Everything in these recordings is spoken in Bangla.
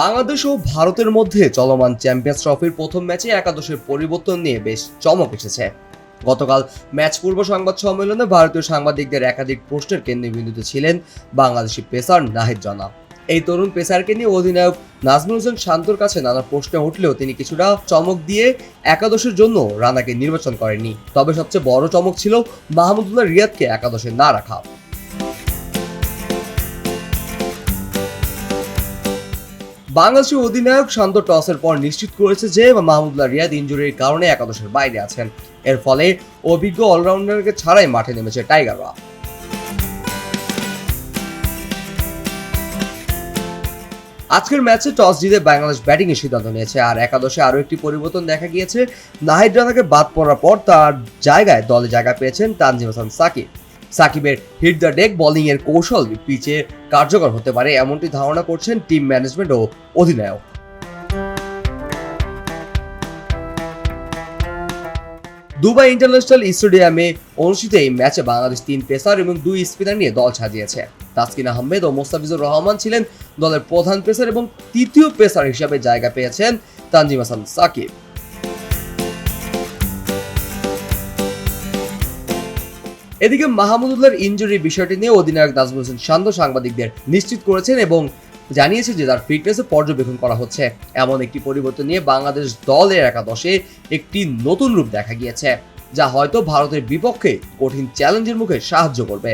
বাংলাদেশ ও ভারতের মধ্যে চলমান চ্যাম্পিয়ন্স ট্রফির প্রথম ম্যাচে একাদশের পরিবর্তন নিয়ে বেশ চমক এসেছে। গতকাল ম্যাচ পূর্ব সংবাদ সম্মেলনে ভারতীয় সাংবাদিকদের একাধিক প্রশ্নের কেন্দ্রবিন্দুতে ছিলেন বাংলাদেশি পেসার নাহিদ জানা এই তরুণ পেসারকে নিয়ে অধিনায়ক নাজমুল হোসেন শান্তর কাছে নানা প্রশ্ন উঠলেও তিনি কিছুটা চমক দিয়ে একাদশের জন্য রানাকে নির্বাচন করেননি। তবে সবচেয়ে বড় চমক ছিল মাহমুদুল্লাহ রিয়াদকে একাদশে না রাখা। বাংলাদেশের অধিনায়ক শান্ত টসের পর নিশ্চিত করেছে যে মাহমুদুল্লাহ রিয়াদ ইঞ্জুরির কারণে একাদশের বাইরে আছেন। এর ফলে অভিজ্ঞ অলরাউন্ডারকে ছাড়াই মাঠে নেমেছে টাইগাররা। আজকের ম্যাচে টস জিতে বাংলাদেশ ব্যাটিং এর সিদ্ধান্ত নিয়েছে, আর একাদশে আরও একটি পরিবর্তন দেখা গিয়েছে। নাহিদ রানাকে বাদ পড়ার পর তার জায়গায় দলে জায়গা পেয়েছেন তানজিম হাসান সাকিব। সাকিবের হিট দ্য ডেক বোলিং এর কৌশল পিচে কার্যকর হতে পারে, এমনটি ধারণা করছেন টিম ম্যানেজমেন্ট ও অধিনায়ক। দুবাই ইন্টারন্যাশনাল স্টেডিয়ামে অনুষ্ঠিত এই ম্যাচে বাংলাদেশ তিন পেসার এবং দুই স্পিনার নিয়ে দল সাজিয়েছে। তাসকিন আহমেদ ও মোস্তাফিজুর রহমান ছিলেন দলের প্রধান পেসার এবং তৃতীয় পেসার হিসাবে জায়গা পেয়েছেন তানজিম হাসান সাকিব। এদিকে মাহমুদুল্লাহর ইনজুরি বিষয়টি নিয়ে অধিনায়ক নাজমুল হোসেন শান্ত সাংবাদিকদের নিশ্চিত করেছেন এবং জানিয়েছে যে তার ফিটনেসে পর্যবেক্ষণ করা হচ্ছে। এমন একটি পরিবর্তন নিয়ে বাংলাদেশ দলের একাদশে একটি নতুন রূপ দেখা গিয়েছে, যা হয়তো ভারতের বিপক্ষে কঠিন চ্যালেঞ্জের মুখে সাহায্য করবে।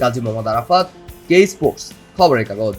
কাজী মোহাম্মদ আরাফাত কে স্পোর্টস খবরের কাগজ।